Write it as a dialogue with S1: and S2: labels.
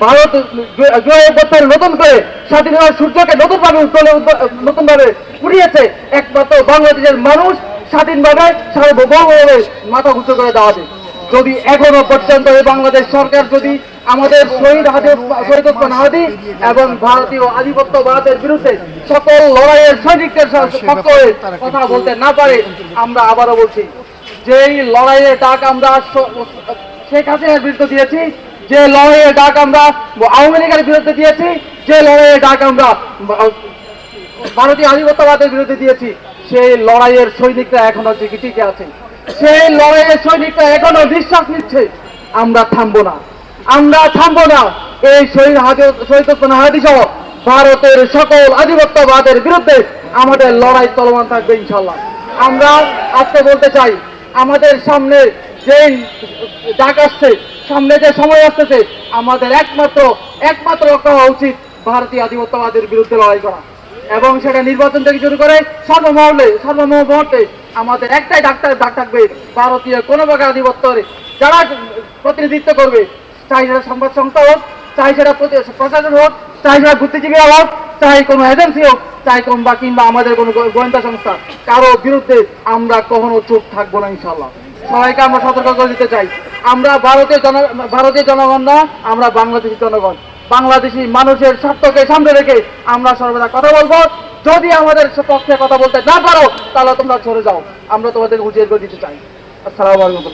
S1: ভারত বছর নতুন করে স্বাধীনতার সূর্যকে নতুন ভাবে উজ্জ্বলে নতুন ভাবে উড়িয়েছে একমাত্র বাংলাদেশের মানুষ স্বাধীনভাবে সার্বভৌমভাবে মাথা উঁচু করে দাঁড়াবে যদি এখনও পর্যন্ত এই বাংলাদেশ সরকার যদি আমাদের শহীদ হাজি শহীদ ওসমান এবং ভারতীয় আধিপত্যবাদের বিরুদ্ধে সকল লড়াইয়ের সৈনিকদের হয়ে কথা বলতে না পারে, আমরা আবারও বলছি, যেই লড়াইয়ের ডাক আমরা শেখ হাসিনার বিরুদ্ধে দিয়েছি যে লড়াইয়ের ডাক আমরা আওয়ামী লীগের বিরুদ্ধে দিয়েছি, যে লড়াইয়ের ডাক আমরা ভারতীয় আধিপত্যবাদের বিরুদ্ধে দিয়েছি, সেই লড়াইয়ের সৈনিকরা এখনও টিকে আছে সেই লড়াইয়ের সৈনিকরা এখনও নিঃশ্বাস নিচ্ছে। আমরা থামবো না। আমরা থামবো না। এই শহীদ হাজি- শহীদ হাদি সহ ভারতের সকল আধিপত্যবাদের বিরুদ্ধে আমাদের লড়াই চলমান থাকবে ইনশাল্লাহ আমরা আজকে বলতে চাই, আমাদের সামনে যে ডাক আসছে সামনে যে সময় আসতেছে, আমাদের একমাত্র একমাত্র লক্ষ্য হওয়া উচিত ভারতীয় আধিপত্যবাদের বিরুদ্ধে লড়াই করা। এবং সেটা নির্বাচন থেকে শুরু করে সর্বমহলে সর্বমুহূর্তে আমাদের একটাই ডাক্তার ডাক থাকবে, ভারতীয় কোনো প্রকার আধিপত্যের যারা প্রতিনিধিত্ব করবে, চাই সেটা সংবাদ সংস্থা হোক, চাই সেটা প্রশাসন হোক, চাই সেটা বুদ্ধিজীবীরা হোক, চাই কোনো এজেন্সি হোক, চাই কোন বা কিংবা আমাদের কোনো গোয়েন্দা সংস্থা কারও বিরুদ্ধে আমরা কখনো চুপ থাকব না ইনশাল্লাহ সবাইকে আমরা সতর্ক করে দিতে চাই। আমরা ভারতের জন ভারতের জনগণ না, আমরা বাংলাদেশের জনগণ। বাংলাদেশি মানুষের স্বার্থকে সামনে রেখে আমরা সর্বদা কথা বলব। যদি আমাদের পক্ষে কথা বলতে না পারো, তাহলে তোমরা সরে যাও। আমরা তোমাদের উজিয়ে দিতে চাই। আসসালামু আলাইকুম।